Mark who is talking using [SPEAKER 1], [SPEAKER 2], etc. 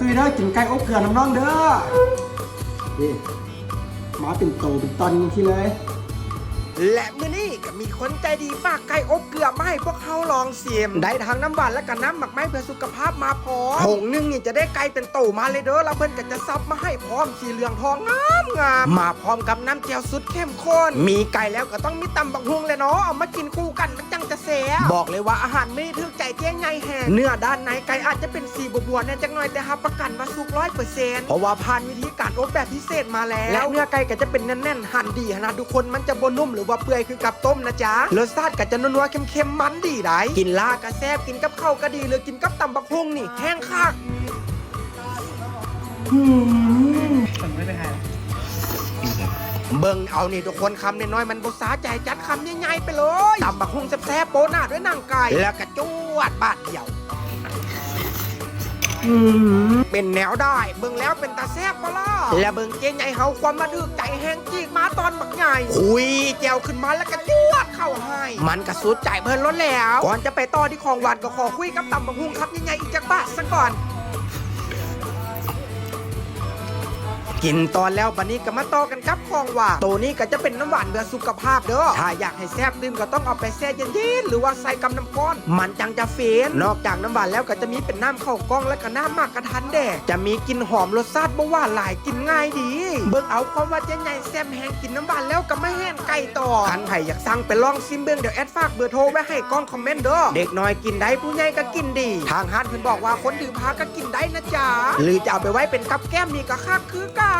[SPEAKER 1] ตุ้ยเด้อกินไก่อบเกลือน้ำน้องเด้อนี่มาเป็นโตเป็นตอนทีเลย
[SPEAKER 2] และมื้อนี้ก็มีคนใจดีฝากไก่อบเกลือมาให้พวกเขาลองเสียม ได้ทั้งน้ำหวานและก็น้ำหมักไม้เพื่อสุขภาพมาพร้อมผงหนึงนี่จะได้ไก่เป็นโตมาเลยเด้อแล้วเพิ่นก็จะซับมาให้พร้อมสีเหลืองทองงาม งามมาพร้อมกับน้ำเจียวสุดเข้มข้น มีไก่แล้วก็ต้องมีตำบักฮุงเลยเนาะ เอามากินคู่กันมันจังจะแซ่บบอกเลยว่าอาหารไม่ได้ถึกใจเตี้งไงแฮงเนื้อด้านในไก่อาจจะเป็นสีบวบๆเนี่ยจักหน่อยแต่รับประกันว่าสุกร้อยเปอร์เซ็นต์เพราะว่าผ่านวิธีการอบแบบพิเศษมาแล้ว และเนื้อไก่ก็จะเป็นแน่นๆหั่นดีนาดทุกคนมันจะบนุ่มหรือว่าเปื่อยคือกับต้มนะจ๊ะรสชาติก็จะนัวๆเค็มๆมันดีได้กินลากระแซบกินกับข้าวก็ดีหรือกินกับตำบักฮุงนี่แห้งคัก
[SPEAKER 3] ผมไม่ได้หาย
[SPEAKER 2] เบิ่งเอานี่ทุกคนคำน้อยๆมันบุษาใจจัดคำใหญ่ๆไปเลยตำบักฮุงแซ่บๆโปะหน้าด้วยหนังไก่แล้วก็จวดบาดเดียวเป็นแนวได้ เบิ่งแล้วเป็นตาแซ่บปะล่ะและเบิ่งเจใหญ่เฮาความมาดึกใจแห้งจีกมาตอนบักใหญ่คุยแจวขึ้นมาแล้วก็จวดเข้าให้ มันกระสุดใจเพิ่นล้นแล้ว ก่อนจะไปต่อที่ของหวานก็ขอคุยกับตำบักฮุงครับใหญ่ๆอีกจักบาทซะก่อน กินตอนแล้วบันนี้ก็มาต่อกันกับของหวานตัวนี้ก็จะเป็นน้ำหวานเพื่อสุขภาพเด้อถ้าอยากให้แซ่บดื่มก็ต้องเอาไปแช่เย็นๆหรือว่าใส่กับน้ำก้อน มันจังจะเฟนนอกจากน้ำหวานแล้วก็จะมีเป็นน้ำข้าวกล้องและก็น้ำหมากกระทันแดกจะมีกลิ่นหอมรสชาติบ่หวานหลายกินง่ายดี เบิ่งเอาความว่าเจ๊ใหญ่แซ่บแห้งกินน้ำหวานแล้วก็ไม่แห้งไก่ต่อคันไผ่อยากสั่งไปลองซิมเบิ่งเดี๋ยวแอดฝากเบอร์โทรไว้ให้กล้องคอมเมนต์เด้อเด็กน้อยกินได้ผู้ใหญ่ก็กินดี ทางฮันเพิ่นบอกว่าคนดื่มพาก็กินได้นะจ๊ะหรือจะเอาไปไว้เป็นกับแก้มนี่ก็คักคือกัน
[SPEAKER 1] อ